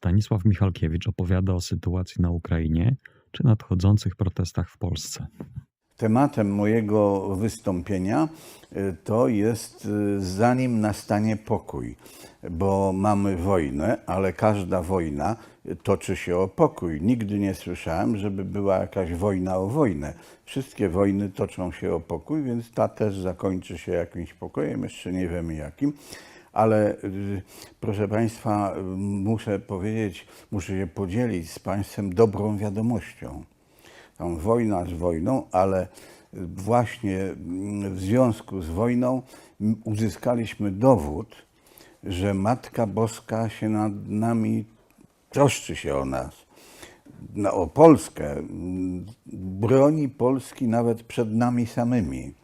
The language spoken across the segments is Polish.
Stanisław Michalkiewicz opowiada o sytuacji na Ukrainie czy nadchodzących protestach w Polsce. Tematem mojego wystąpienia y, to jest y, zanim nastanie pokój, bo mamy wojnę, ale każda wojna toczy się o pokój. Nigdy nie słyszałem, żeby była jakaś wojna o wojnę. Wszystkie wojny toczą się o pokój, więc ta też zakończy się jakimś pokojem, jeszcze nie wiemy jakim. Ale y, proszę Państwa, muszę powiedzieć, muszę się podzielić z Państwem dobrą wiadomością. Tam wojna z wojną, ale właśnie mm, w związku z wojną m, uzyskaliśmy dowód, że Matka Boska się nad nami troszczy się o nas. Na, o Polskę, m, broni Polski nawet przed nami samymi,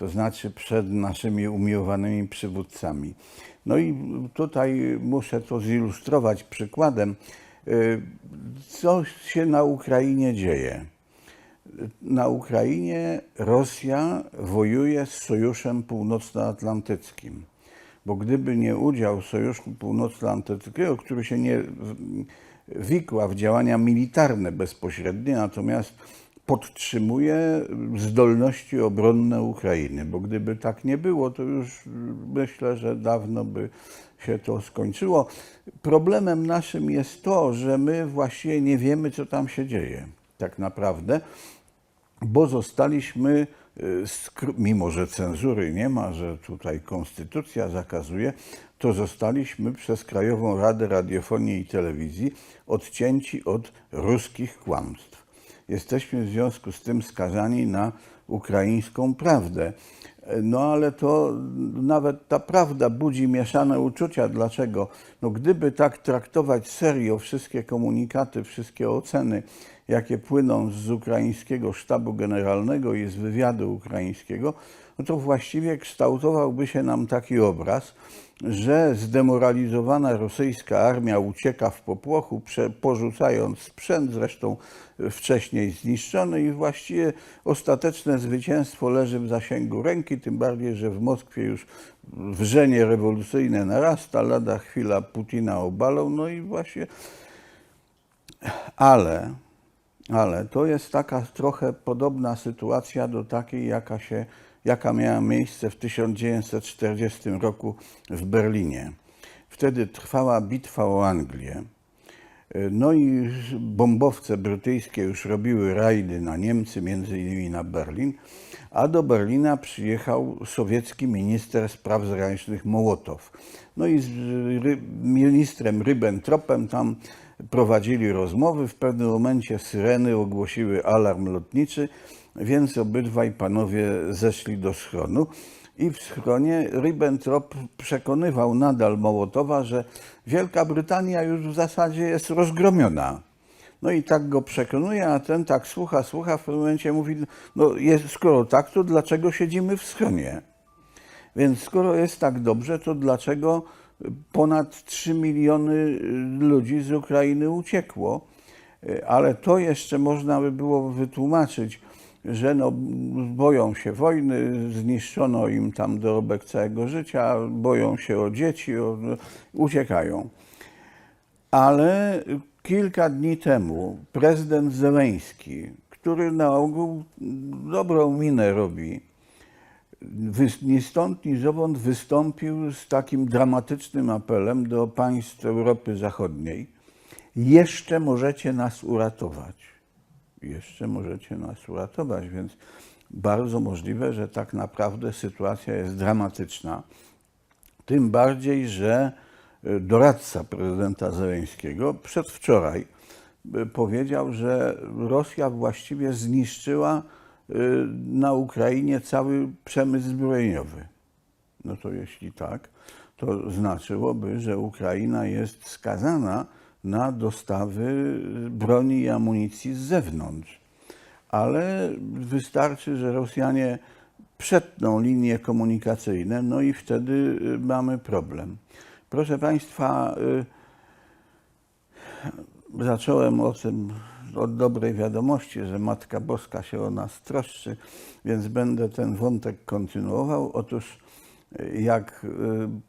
to znaczy przed naszymi umiłowanymi przywódcami. No i tutaj muszę to zilustrować przykładem, y, co się na Ukrainie dzieje na Ukrainie Rosja wojuje z Sojuszem Północnoatlantyckim. Bo gdyby nie udział Sojuszu Północnoatlantyckiego, który się nie wikła w działania militarne bezpośrednie, natomiast podtrzymuje zdolności obronne Ukrainy. Bo gdyby tak nie było, to już myślę, że dawno by się to skończyło. Problemem naszym jest to, że my właściwie nie wiemy, co tam się dzieje tak naprawdę, bo zostaliśmy, y, mimo że cenzury nie ma, że tutaj konstytucja zakazuje, to zostaliśmy przez Krajową Radę Radiofonii i Telewizji odcięci od ruskich kłamstw. Jesteśmy w związku z tym skazani na ukraińską prawdę. No ale to nawet ta prawda budzi mieszane uczucia. Dlaczego? No gdyby tak traktować serio wszystkie komunikaty, wszystkie oceny, jakie płyną z ukraińskiego sztabu generalnego i z wywiadu ukraińskiego, no to właściwie kształtowałby się nam taki obraz, że zdemoralizowana rosyjska armia ucieka w popłochu, porzucając sprzęt, zresztą wcześniej zniszczony, i właściwie ostateczne zwycięstwo leży w zasięgu ręki, tym bardziej, że w Moskwie już wrzenie rewolucyjne narasta, lada chwila Putina obalą, no i właśnie. Ale, ale to jest taka trochę podobna sytuacja do takiej, jaka, się, jaka miała miejsce w 1940 roku w Berlinie. Wtedy trwała bitwa o Anglię. No i bombowce brytyjskie już robiły rajdy na Niemcy, między innymi na Berlin, a do Berlina przyjechał sowiecki minister spraw zagranicznych Mołotow. No i z ministrem Ribbentropem tam prowadzili rozmowy. W pewnym momencie syreny ogłosiły alarm lotniczy, więc obydwaj panowie zeszli do schronu. I w schronie Ribbentrop przekonywał nadal Mołotowa, że Wielka Brytania już w zasadzie jest rozgromiona. No i tak go przekonuje, a ten tak słucha, słucha, w pewnym momencie mówi, no jest, skoro tak, to dlaczego siedzimy w schronie? Więc skoro jest tak dobrze, to dlaczego ponad 3 miliony ludzi z Ukrainy uciekło? Ale to jeszcze można by było wytłumaczyć, że no, boją się wojny, zniszczono im tam dorobek całego życia, boją się o dzieci, o, uciekają. Ale kilka dni temu prezydent Zeleński, który na ogół dobrą minę robi, ni stąd, ni zowąd wystąpił z takim dramatycznym apelem do państw Europy Zachodniej. Jeszcze możecie nas uratować. Jeszcze możecie nas uratować, więc bardzo możliwe, że tak naprawdę sytuacja jest dramatyczna. Tym bardziej, że y, doradca prezydenta Zeleńskiego przedwczoraj y, powiedział, że Rosja właściwie zniszczyła y, na Ukrainie cały przemysł zbrojeniowy. No to jeśli tak, to znaczyłoby, że Ukraina jest skazana na dostawy broni i amunicji z zewnątrz. Ale wystarczy, że Rosjanie przetną linie komunikacyjne, no i wtedy y, mamy problem. Proszę Państwa, y, zacząłem o tym od dobrej wiadomości, że Matka Boska się o nas troszczy, więc będę ten wątek kontynuował. Otóż jak y,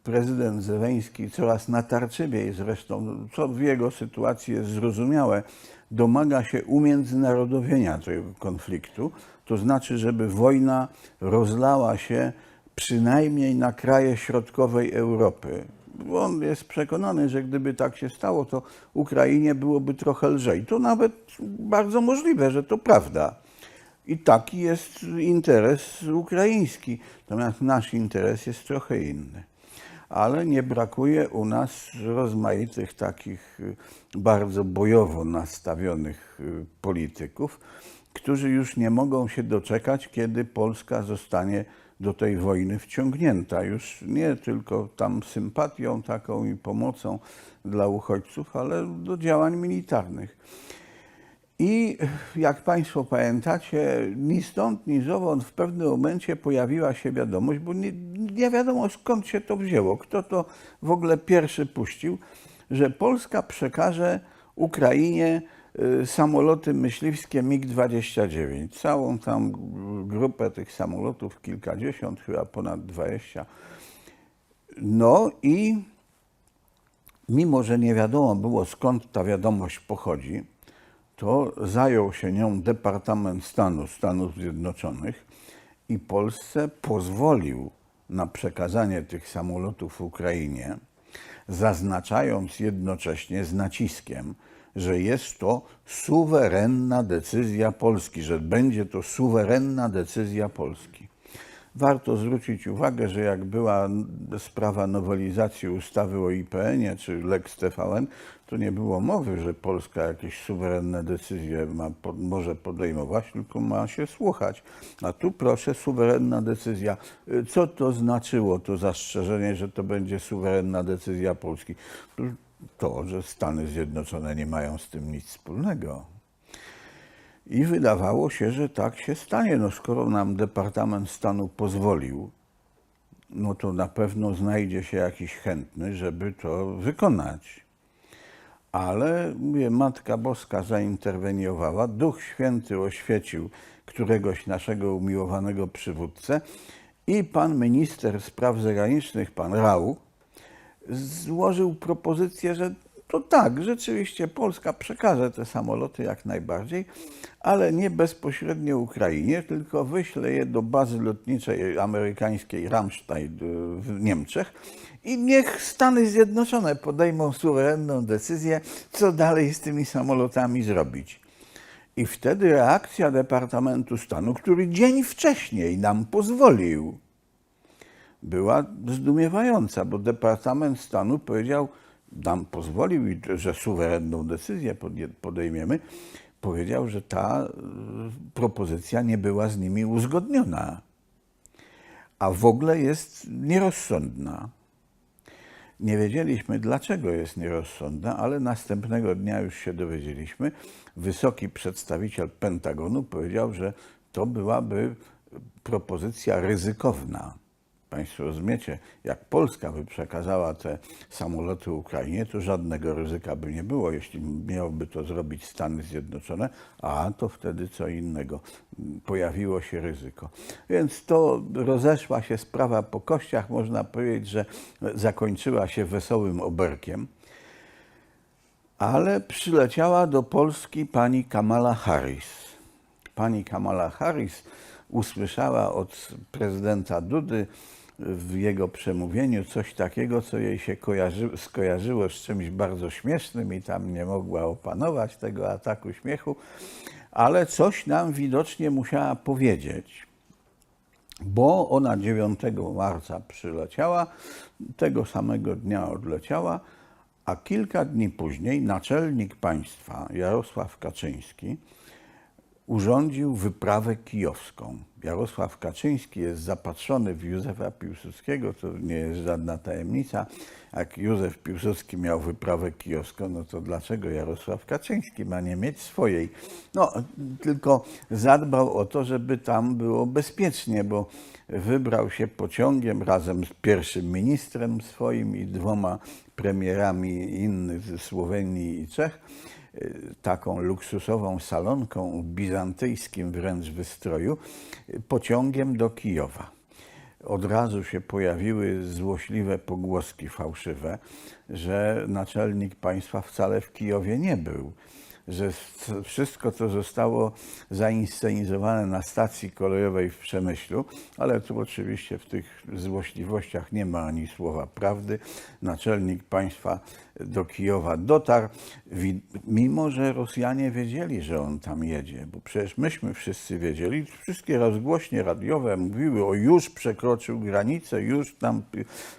prezydent Zełenski coraz natarczywiej zresztą, co w jego sytuacji jest zrozumiałe, domaga się umiędzynarodowienia tego konfliktu, to znaczy, żeby wojna rozlała się przynajmniej na kraje środkowej Europy. On jest przekonany, że gdyby tak się stało, to Ukrainie byłoby trochę lżej. To nawet bardzo możliwe, że to prawda. I taki jest interes ukraiński. Natomiast nasz interes jest trochę inny. Ale nie brakuje u nas rozmaitych takich y, bardzo bojowo nastawionych y, polityków, którzy już nie mogą się doczekać, kiedy Polska zostanie do tej wojny wciągnięta. Już nie tylko tam sympatią taką i pomocą dla uchodźców, ale do działań militarnych. I jak Państwo pamiętacie, ni stąd, ni zowąd w pewnym momencie pojawiła się wiadomość, bo nie, nie wiadomo skąd się to wzięło, kto to w ogóle pierwszy puścił, że Polska przekaże Ukrainie y, samoloty myśliwskie MiG-29. Całą tam grupę tych samolotów, kilkadziesiąt, chyba ponad 20. No i mimo, że nie wiadomo było skąd ta wiadomość pochodzi, to zajął się nią Departament Stanu Stanów Zjednoczonych i Polsce pozwolił na przekazanie tych samolotów Ukrainie, zaznaczając jednocześnie z naciskiem, że jest to suwerenna decyzja Polski, że będzie to suwerenna decyzja Polski. Warto zwrócić uwagę, że jak była sprawa nowelizacji ustawy o IPN-ie czy Lex TVN, to nie było mowy, że Polska jakieś suwerenne decyzje ma, po, może podejmować, tylko ma się słuchać. A tu proszę, suwerenna decyzja. Y, Co to znaczyło, to zastrzeżenie, że to będzie suwerenna decyzja Polski? To, że Stany Zjednoczone nie mają z tym nic wspólnego. I wydawało się, że tak się stanie. No, skoro nam Departament Stanu pozwolił, no to na pewno znajdzie się jakiś chętny, żeby to wykonać. Ale mówię, Matka Boska zainterweniowała, Duch Święty oświecił któregoś naszego umiłowanego przywódcę i pan minister spraw zagranicznych, pan Rau, złożył propozycję, że to tak, rzeczywiście Polska przekaże te samoloty jak najbardziej, ale nie bezpośrednio Ukrainie, tylko wyśle je do bazy lotniczej amerykańskiej Ramstein w Niemczech i niech Stany Zjednoczone podejmą suwerenną decyzję, co dalej z tymi samolotami zrobić. I wtedy reakcja Departamentu Stanu, który dzień wcześniej nam pozwolił, była zdumiewająca, bo Departament Stanu powiedział, nam pozwolił, że suwerenną decyzję podejmiemy, powiedział, że ta y, propozycja nie była z nimi uzgodniona, a w ogóle jest nierozsądna. Nie wiedzieliśmy, dlaczego jest nierozsądna, ale następnego dnia już się dowiedzieliśmy. Wysoki przedstawiciel Pentagonu powiedział, że to byłaby propozycja ryzykowna. Państwo rozumiecie, jak Polska by przekazała te samoloty Ukrainie, to żadnego ryzyka by nie było. Jeśli miałoby to zrobić Stany Zjednoczone, a to wtedy co innego. Pojawiło się ryzyko. Więc to rozeszła się sprawa po kościach. Można powiedzieć, że zakończyła się wesołym oberkiem. Ale przyleciała do Polski pani Kamala Harris. Pani Kamala Harris usłyszała od prezydenta Dudy w jego przemówieniu coś takiego, co jej się kojarzy, skojarzyło z czymś bardzo śmiesznym i tam nie mogła opanować tego ataku śmiechu, ale coś nam widocznie musiała powiedzieć. Bo ona 9 marca przyleciała, tego samego dnia odleciała, a kilka dni później naczelnik państwa Jarosław Kaczyński urządził wyprawę kijowską. Jarosław Kaczyński jest zapatrzony w Józefa Piłsudskiego, to nie jest żadna tajemnica. Jak Józef Piłsudski miał wyprawę kijowską, no to dlaczego Jarosław Kaczyński ma nie mieć swojej? No, tylko zadbał o to, żeby tam było bezpiecznie, bo wybrał się pociągiem razem z pierwszym ministrem swoim i dwoma premierami innych ze Słowenii i Czech taką luksusową salonką w bizantyjskim wręcz wystroju pociągiem do Kijowa. od razu się pojawiły złośliwe pogłoski fałszywe, że naczelnik państwa wcale w Kijowie nie był że wszystko, co zostało zainscenizowane na stacji kolejowej w Przemyślu, ale tu oczywiście w tych złośliwościach nie ma ani słowa prawdy. Naczelnik państwa do Kijowa dotarł, mimo że Rosjanie wiedzieli, że on tam jedzie, bo przecież myśmy wszyscy wiedzieli, wszystkie rozgłośnie radiowe mówiły o już przekroczył granicę, już tam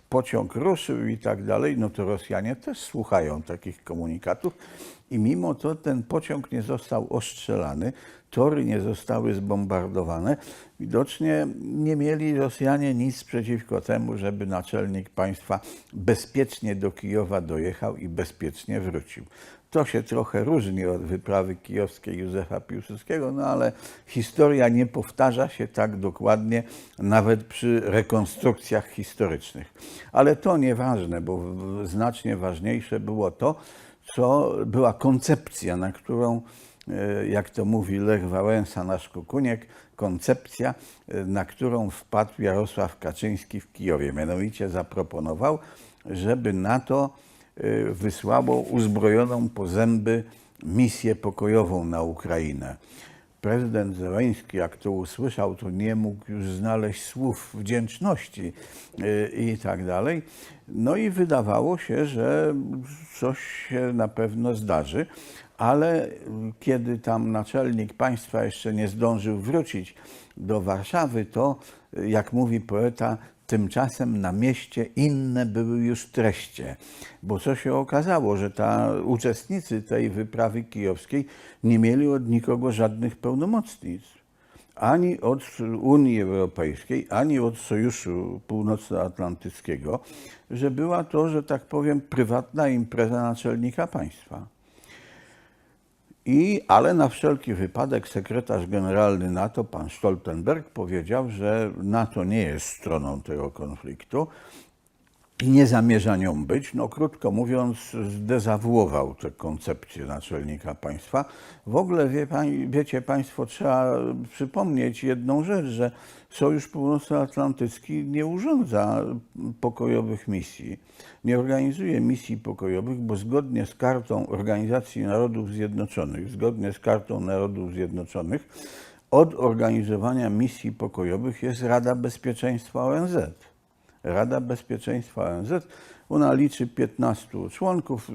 pociąg ruszył i tak dalej, no to Rosjanie też słuchają takich komunikatów i mimo to ten pociąg nie został ostrzelany, tory nie zostały zbombardowane. Widocznie nie mieli Rosjanie nic przeciwko temu, żeby naczelnik państwa bezpiecznie do Kijowa dojechał i bezpiecznie wrócił. To się trochę różni od wyprawy kijowskiej Józefa Piłsudskiego, no ale historia nie powtarza się tak dokładnie nawet przy rekonstrukcjach historycznych. Ale to nieważne, bo znacznie ważniejsze było to, co była koncepcja, na którą, e, jak to mówi Lech Wałęsa, nasz Kukuniek, koncepcja, e, na którą wpadł Jarosław Kaczyński w Kijowie. Mianowicie zaproponował, żeby NATO e, wysłało uzbrojoną po zęby misję pokojową na Ukrainę. Prezydent Zełański, jak to usłyszał, to nie mógł już znaleźć słów wdzięczności y, i tak dalej. No i wydawało się, że coś się na pewno zdarzy, ale kiedy tam naczelnik państwa jeszcze nie zdążył wrócić do Warszawy, to jak mówi poeta, Tymczasem na mieście inne były już treście, bo co się okazało, że ta, uczestnicy tej wyprawy kijowskiej nie mieli od nikogo żadnych pełnomocnictw. Ani od Unii Europejskiej, ani od Sojuszu Północnoatlantyckiego, że była to, że tak powiem, prywatna impreza naczelnika państwa. I, ale na wszelki wypadek sekretarz generalny NATO, pan Stoltenberg, powiedział, że NATO nie jest stroną tego konfliktu i nie zamierza nią być. No, krótko mówiąc, zdezawuował tę koncepcję naczelnika państwa. W ogóle, wie pań, wiecie Państwo, trzeba przypomnieć jedną rzecz, że Sojusz Północnoatlantycki nie urządza pokojowych misji, nie organizuje misji pokojowych, bo zgodnie z kartą Organizacji Narodów Zjednoczonych, zgodnie z kartą Narodów Zjednoczonych, od organizowania misji pokojowych jest Rada Bezpieczeństwa ONZ. Rada Bezpieczeństwa ONZ, ona liczy 15 członków,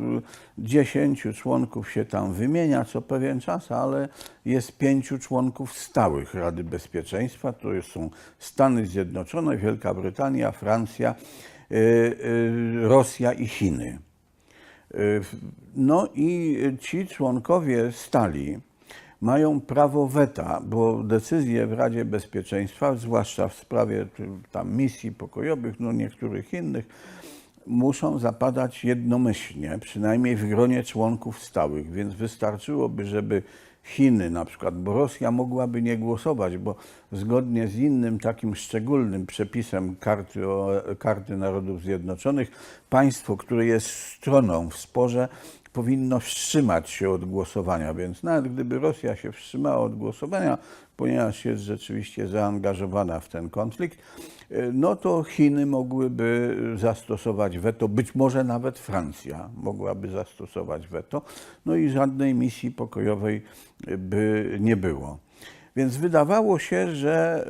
10 członków się tam wymienia co pewien czas, ale jest pięciu członków stałych Rady Bezpieczeństwa, to są Stany Zjednoczone, Wielka Brytania, Francja, y, y, Rosja i Chiny. Y, No i ci członkowie stali mają prawo weta, bo decyzje w Radzie Bezpieczeństwa, zwłaszcza w sprawie tam misji pokojowych, no niektórych innych, muszą zapadać jednomyślnie, przynajmniej w gronie członków stałych, więc wystarczyłoby, żeby Chiny na przykład, bo Rosja mogłaby nie głosować, bo zgodnie z innym takim szczególnym przepisem karty, o, karty Narodów Zjednoczonych, państwo, które jest stroną w sporze, powinno wstrzymać się od głosowania, więc nawet gdyby Rosja się wstrzymała od głosowania, ponieważ jest rzeczywiście zaangażowana w ten konflikt, y, no to Chiny mogłyby zastosować weto, być może nawet Francja mogłaby zastosować weto, no i żadnej misji pokojowej y, by nie było. Więc wydawało się, że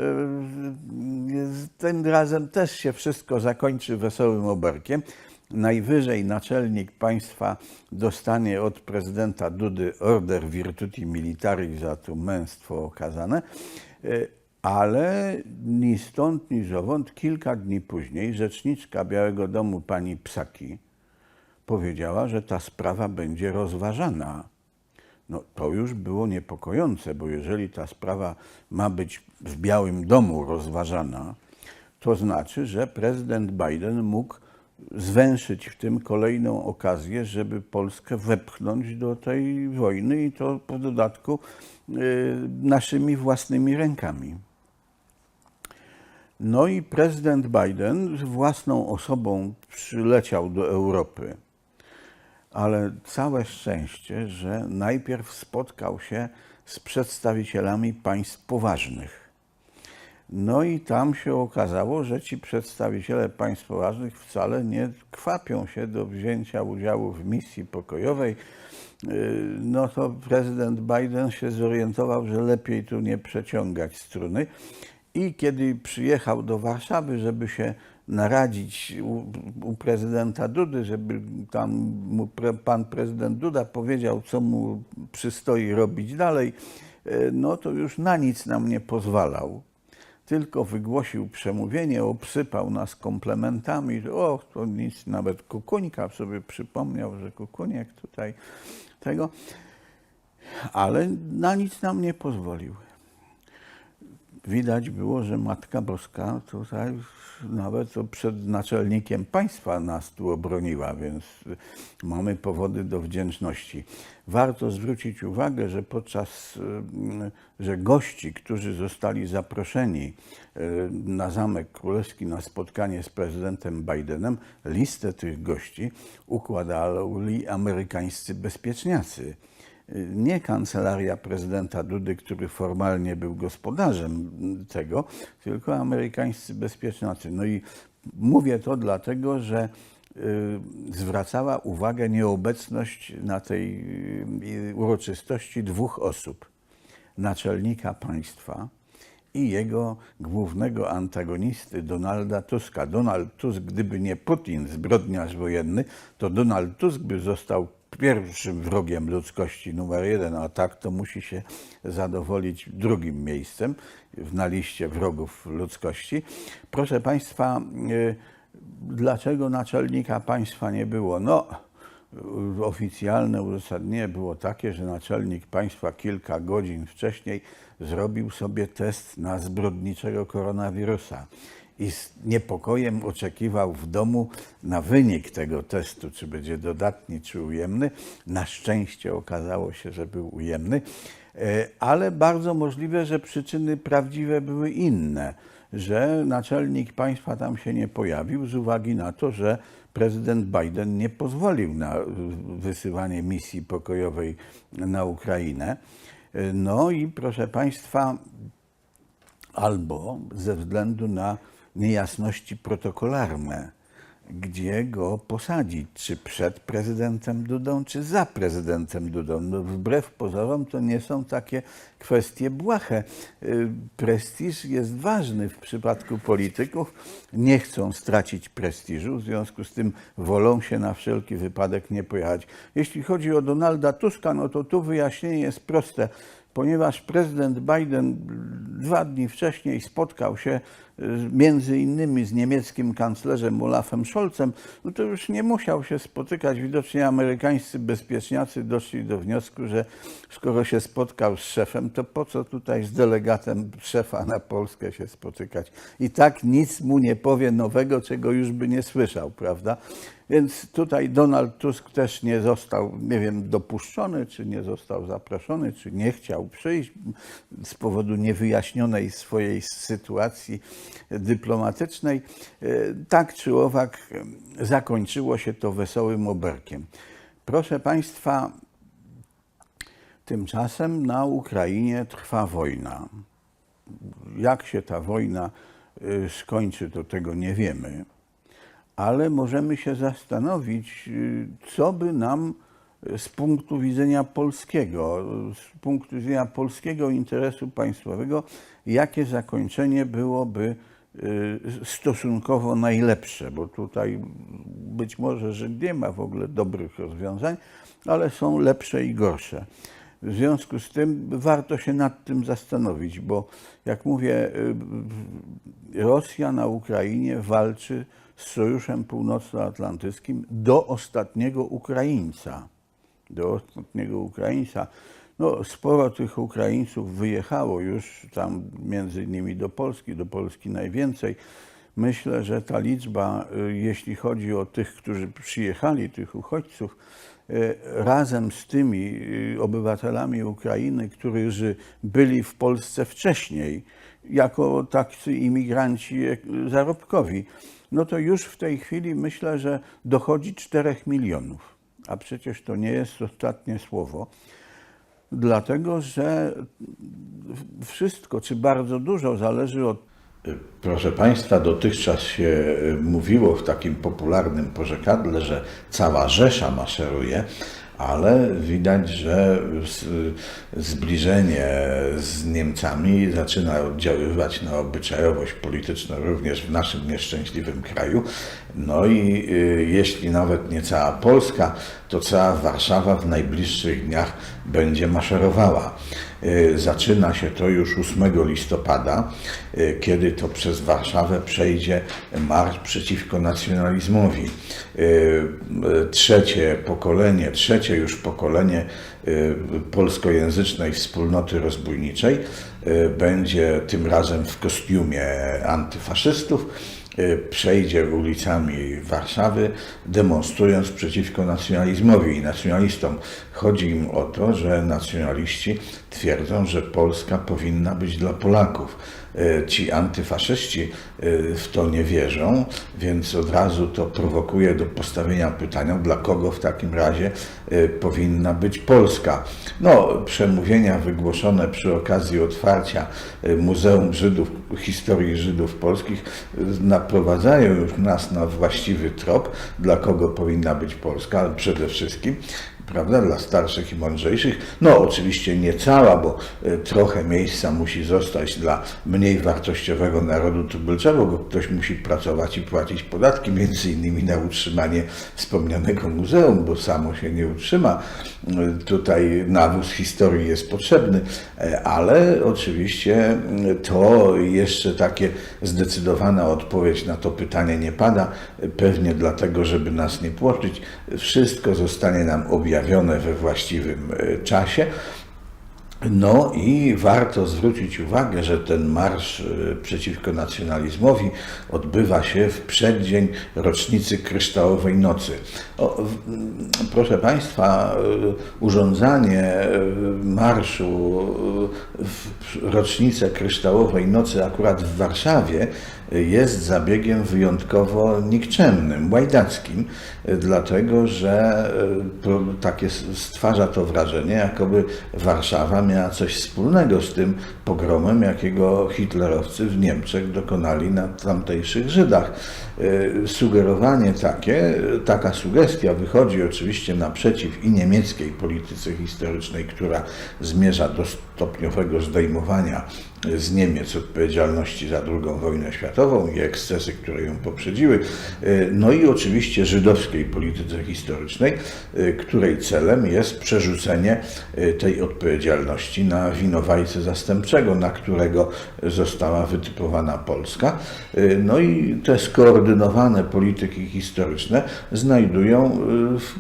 y, tym razem też się wszystko zakończy wesołym oberkiem. Najwyżej naczelnik państwa dostanie od prezydenta Dudy order virtuti militari za to męstwo okazane, y, ale ni stąd, ni zowąd, kilka dni później rzeczniczka Białego Domu pani Psaki powiedziała, że ta sprawa będzie rozważana. No, to już było niepokojące, bo jeżeli ta sprawa ma być w Białym Domu rozważana, to znaczy, że prezydent Biden mógł zwęszyć w tym kolejną okazję, żeby Polskę wepchnąć do tej wojny i to po dodatku y, naszymi własnymi rękami. No i prezydent Biden własną osobą przyleciał do Europy ale całe szczęście, że najpierw spotkał się z przedstawicielami państw poważnych. No i tam się okazało, że ci przedstawiciele państw poważnych wcale nie kwapią się do wzięcia udziału w misji pokojowej. Yy, No to prezydent Biden się zorientował, że lepiej tu nie przeciągać struny. I kiedy przyjechał do Warszawy, żeby się naradzić u, u prezydenta Dudy, żeby tam mu pre, pan prezydent Duda powiedział, co mu przystoi robić dalej, e, no to już na nic nam nie pozwalał. Tylko wygłosił przemówienie, obsypał nas komplementami, że o, to nic, nawet Kukuńka sobie przypomniał, że Kukuniek tutaj tego, ale na nic nam nie pozwolił widać było, że Matka Boska tutaj nawet przed naczelnikiem państwa nas tu obroniła, więc mamy powody do wdzięczności. Warto zwrócić uwagę, że podczas, y, że gości, którzy zostali zaproszeni y, na Zamek Królewski na spotkanie z prezydentem Bidenem, listę tych gości układali amerykańscy bezpieczniacy nie kancelaria prezydenta Dudy, który formalnie był gospodarzem tego, tylko amerykańscy bezpieczniacy. No i mówię to dlatego, że y, zwracała uwagę nieobecność na tej y, uroczystości dwóch osób. Naczelnika państwa i jego głównego antagonisty Donalda Tuska. Donald Tusk, gdyby nie Putin, zbrodniarz wojenny, to Donald Tusk by został pierwszym wrogiem ludzkości numer jeden, a tak to musi się zadowolić drugim miejscem na liście wrogów ludzkości. Proszę Państwa, y, dlaczego naczelnika państwa nie było? No, oficjalne uzasadnienie było takie, że naczelnik państwa kilka godzin wcześniej zrobił sobie test na zbrodniczego koronawirusa i z niepokojem oczekiwał w domu na wynik tego testu, czy będzie dodatni, czy ujemny. Na szczęście okazało się, że był ujemny, E, ale bardzo możliwe, że przyczyny prawdziwe były inne, że naczelnik państwa tam się nie pojawił z uwagi na to, że prezydent Biden nie pozwolił na wysyłanie misji pokojowej na Ukrainę. E, No i proszę państwa, albo ze względu na niejasności protokolarne, gdzie go posadzić, czy przed prezydentem Dudą, czy za prezydentem Dudą. No, wbrew pozorom to nie są takie kwestie błahe. Y, Prestiż jest ważny w przypadku polityków. Nie chcą stracić prestiżu, w związku z tym wolą się na wszelki wypadek nie pojechać. Jeśli chodzi o Donalda Tuska, no to tu wyjaśnienie jest proste ponieważ prezydent Biden dwa dni wcześniej spotkał się między innymi z niemieckim kanclerzem Olafem Scholzem, no to już nie musiał się spotykać. Widocznie amerykańscy bezpieczniacy doszli do wniosku, że skoro się spotkał z szefem, to po co tutaj z delegatem szefa na Polskę się spotykać? I tak nic mu nie powie nowego, czego już by nie słyszał, prawda? Więc tutaj Donald Tusk też nie został, nie wiem, dopuszczony, czy nie został zaproszony, czy nie chciał przyjść z powodu niewyjaśnionej swojej sytuacji dyplomatycznej. E, Tak czy owak e, zakończyło się to wesołym oberkiem. Proszę Państwa, tymczasem na Ukrainie trwa wojna. Jak się ta wojna y, skończy, to tego nie wiemy ale możemy się zastanowić, y, co by nam z punktu widzenia polskiego, y, z punktu widzenia polskiego interesu państwowego, jakie zakończenie byłoby y, stosunkowo najlepsze, bo tutaj być może, że nie ma w ogóle dobrych rozwiązań, ale są lepsze i gorsze. W związku z tym warto się nad tym zastanowić, bo jak mówię, y, Rosja na Ukrainie walczy z Sojuszem Północnoatlantyckim do ostatniego Ukraińca. Do ostatniego Ukraińca. No, sporo tych Ukraińców wyjechało już tam, między innymi do Polski, do Polski najwięcej. Myślę, że ta liczba, y, jeśli chodzi o tych, którzy przyjechali, tych uchodźców, y, razem z tymi y, obywatelami Ukrainy, którzy byli w Polsce wcześniej, jako tacy imigranci zarobkowi, no to już w tej chwili myślę, że dochodzi 4 milionów. A przecież to nie jest ostatnie słowo. Dlatego że wszystko, czy bardzo dużo zależy od Proszę Państwa, dotychczas się e, mówiło w takim popularnym porzekadle, że cała Rzesza maszeruje, ale widać, że zbliżenie z Niemcami zaczyna oddziaływać na obyczajowość polityczną również w naszym nieszczęśliwym kraju. No i y, jeśli nawet nie cała Polska, to cała Warszawa w najbliższych dniach będzie maszerowała. Y, Zaczyna się to już 8 listopada, y, kiedy to przez Warszawę przejdzie marsz przeciwko nacjonalizmowi. Y, Trzecie pokolenie, trzecie już pokolenie polskojęzycznej wspólnoty rozbójniczej będzie tym razem w kostiumie antyfaszystów przejdzie ulicami Warszawy, demonstrując przeciwko nacjonalizmowi i nacjonalistom. Chodzi im o to, że nacjonaliści twierdzą, że Polska powinna być dla Polaków. Y, Ci antyfaszyści y, w to nie wierzą, więc od razu to prowokuje do postawienia pytania, dla kogo w takim razie y, powinna być Polska. No, przemówienia wygłoszone przy okazji otwarcia Muzeum Żydów, historii Żydów Polskich naprowadzają już nas na właściwy trop, dla kogo powinna być Polska, ale przede wszystkim prawda, dla starszych i mądrzejszych. No, oczywiście nie cała, bo e, trochę miejsca musi zostać dla mniej wartościowego narodu tubylczego, bo ktoś musi pracować i płacić podatki, między innymi na utrzymanie wspomnianego muzeum, bo samo się nie utrzyma. E, Tutaj nawóz historii jest potrzebny, e, ale oczywiście mm, to jeszcze takie zdecydowana odpowiedź na to pytanie nie pada, pewnie dlatego, żeby nas nie płoczyć. Wszystko zostanie nam objawione we właściwym e, czasie. No i warto zwrócić uwagę, że ten marsz e, przeciwko nacjonalizmowi odbywa się w przeddzień rocznicy Kryształowej Nocy. O, proszę Państwa, e, urządzanie marszu w rocznicę Kryształowej Nocy akurat w Warszawie jest zabiegiem wyjątkowo nikczemnym, łajdackim, dlatego że e, takie stwarza to wrażenie, jakoby Warszawa miała coś wspólnego z tym pogromem, jakiego hitlerowcy w Niemczech dokonali na tamtejszych Żydach. E, Sugerowanie takie, taka sugestia wychodzi oczywiście naprzeciw i niemieckiej polityce historycznej, która zmierza do stopniowego zdejmowania z Niemiec odpowiedzialności za II wojnę światową i ekscesy, które ją poprzedziły. E, No i oczywiście żydowskiej polityce historycznej, e, której celem jest przerzucenie e, tej odpowiedzialności na winowajcę zastępczego, na którego została wytypowana Polska. No i te skoordynowane polityki historyczne znajdują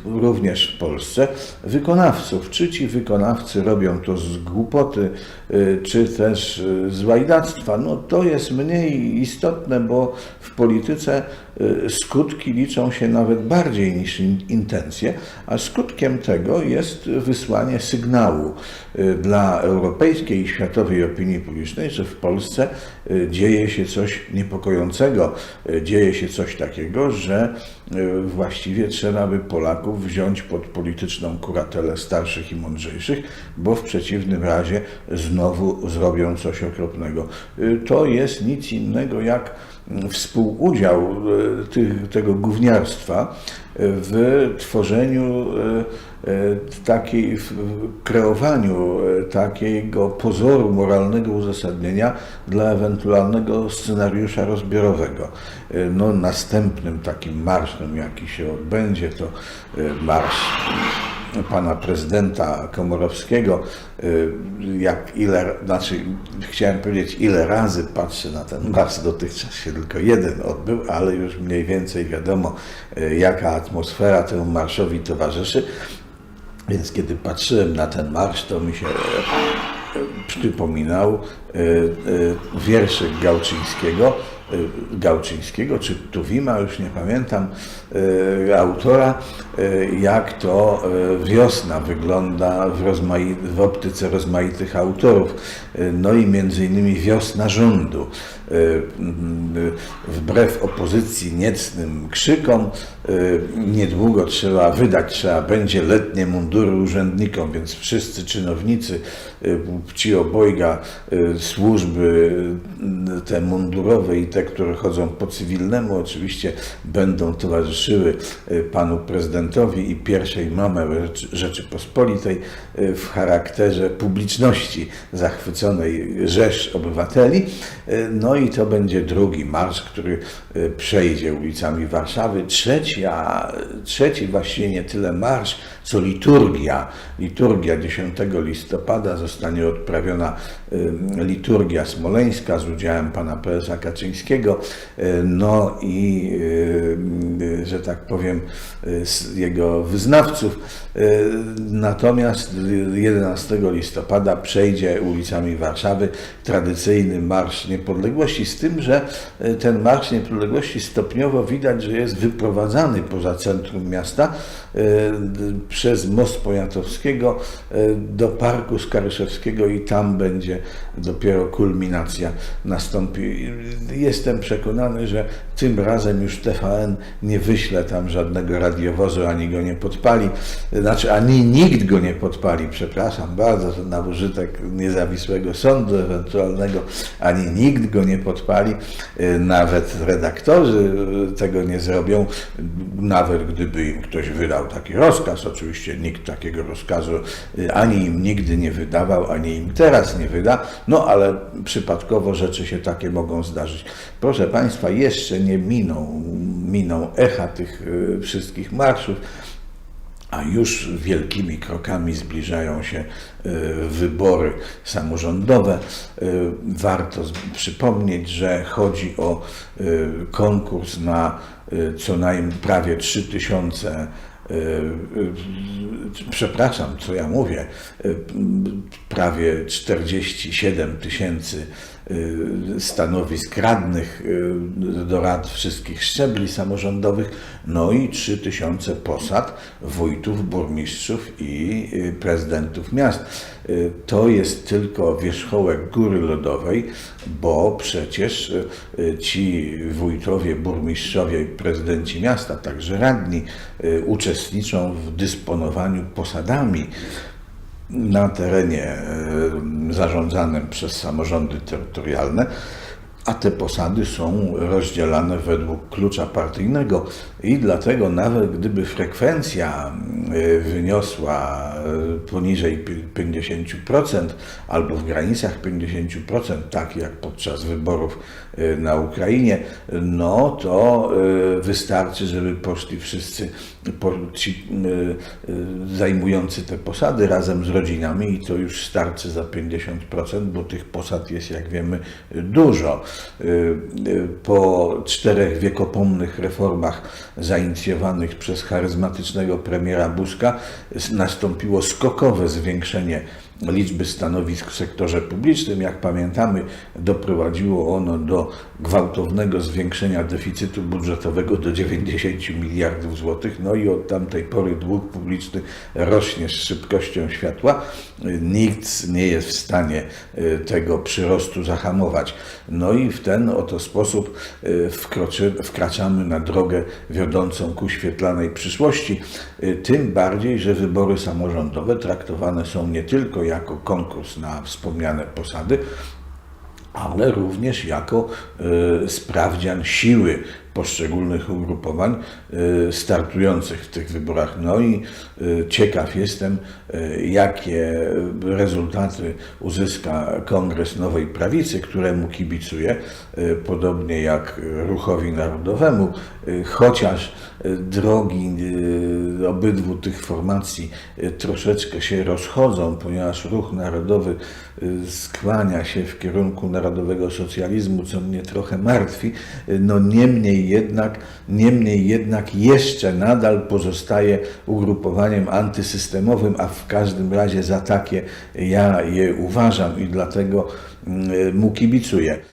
również w Polsce wykonawców. Czy ci wykonawcy robią to z głupoty, czy też z łajdactwa, no to jest mniej istotne, bo w polityce e, skutki liczą się nawet bardziej niż in- intencje, a skutkiem tego jest wysłanie sygnału e, dla europejskiej i światowej opinii publicznej, że w Polsce e, dzieje się coś niepokojącego, dzieje się coś takiego, że właściwie trzeba by Polaków wziąć pod polityczną kuratelę starszych i mądrzejszych, bo w przeciwnym razie znowu zrobią coś okropnego. E, To jest nic innego jak współudział e, tych, tego gówniarstwa w tworzeniu takiej, w kreowaniu takiego pozoru moralnego uzasadnienia dla ewentualnego scenariusza rozbiorowego. No, następnym takim marszem, jaki się odbędzie, to marsz pana prezydenta Komorowskiego, y, jak ile, znaczy chciałem powiedzieć ile razy patrzę na ten marsz, dotychczas się tylko jeden odbył, ale już mniej więcej wiadomo y, jaka atmosfera temu marszowi towarzyszy. Więc kiedy patrzyłem na ten marsz, to mi się e, przypominał wierszyk Gałczyńskiego y, Gałczyńskiego, czy Tuwima, już nie pamiętam, y, autora, y, jak to y, wiosna wygląda w, w optyce rozmaitych autorów. Y, No i między innymi wiosna rządu. Y, y, Wbrew opozycji niecnym krzykom, y, niedługo trzeba wydać, trzeba będzie letnie mundury urzędnikom, więc wszyscy czynownicy, y, ci obojga y, służby, y, te mundurowe i te, które chodzą po cywilnemu, oczywiście będą towarzyszyły y, panu prezydentowi i pierwszej Rzeczy- Rzeczypospolitej y, w charakterze publiczności zachwyconej rzesz obywateli. Y, No i to będzie drugi marsz, który y, przejdzie ulicami Warszawy. Trzeci, a trzeci właściwie nie tyle marsz, co liturgia. Liturgia 10 listopada zostanie odprawiona liturgia smoleńska z udziałem pana prezesa Kaczyńskiego. Y, No i, y, y, że tak powiem, y, jego wyznawców. Y, Natomiast 11 listopada przejdzie ulicami Warszawy tradycyjny Marsz Niepodległości, z tym, że y, ten Marsz Niepodległości stopniowo widać, że jest wyprowadzany poza centrum miasta y, przez Most Poniatowskiego y, do Parku Skaryszewskiego i tam będzie dopiero kulminacja nastąpi. Jestem przekonany, że tym razem już TVN nie wyśle tam żadnego radiowozu, ani go nie podpali, znaczy ani nikt go nie podpali, przepraszam bardzo, to na użytek niezawisłego sądu ewentualnego, ani nikt go nie podpali, nawet redaktorzy tego nie zrobią, nawet gdyby im ktoś wydał taki rozkaz, oczywiście nikt takiego rozkazu y, ani im nigdy nie wydawał, ani im teraz nie wyda, no ale przypadkowo rzeczy się takie mogą zdarzyć. Proszę Państwa, jeszcze nie miną, miną echa tych y, wszystkich marszów, a już wielkimi krokami zbliżają się y, wybory samorządowe. Y, Warto przypomnieć, że chodzi o konkurs na co najmniej prawie 3000 y, y, przepraszam, co ja mówię, prawie 47 tysięcy stanowisk radnych y, do rad wszystkich szczebli samorządowych, no i 3 tysiące posad wójtów, burmistrzów i y, prezydentów miast. Y, To jest tylko wierzchołek góry lodowej, bo przecież y, y, ci wójtowie, burmistrzowie prezydenci miasta, także radni, y, uczestniczą w dysponowaniu posadami na terenie e, zarządzanym przez samorządy terytorialne, a te posady są rozdzielane według klucza partyjnego i dlatego nawet gdyby frekwencja e, wyniosła e, poniżej pi- 50% albo w granicach 50%, tak jak podczas wyborów e, na Ukrainie, no to wystarczy, żeby poszli wszyscy ci zajmujący te posady razem z rodzinami i to już starczy za 50%, bo tych posad jest, jak wiemy, dużo. Po czterech wiekopomnych reformach zainicjowanych przez charyzmatycznego premiera Buzka nastąpiło skokowe zwiększenie liczby stanowisk w sektorze publicznym. Jak pamiętamy, doprowadziło ono do gwałtownego zwiększenia deficytu budżetowego do 90 miliardów złotych. No i od tamtej pory dług publiczny rośnie z szybkością światła. Nikt nie jest w stanie y, tego przyrostu zahamować. No i w ten oto sposób y, wkroczy, wkraczamy na drogę wiodącą ku świetlanej przyszłości. Y, Tym bardziej, że wybory samorządowe traktowane są nie tylko jako konkurs na wspomniane posady, ale również jako y, sprawdzian siły poszczególnych ugrupowań y, startujących w tych wyborach. No i y, ciekaw jestem, y, jakie rezultaty uzyska Kongres Nowej Prawicy, któremu kibicuję, podobnie jak Ruchowi Narodowemu, chociaż drogi obydwu tych formacji troszeczkę się rozchodzą, ponieważ Ruch Narodowy skłania się w kierunku narodowego socjalizmu, co mnie trochę martwi. No niemniej jednak, niemniej jednak jeszcze nadal pozostaje ugrupowaniem antysystemowym, a w każdym razie za takie ja je uważam i dlatego mm, mu kibicuję.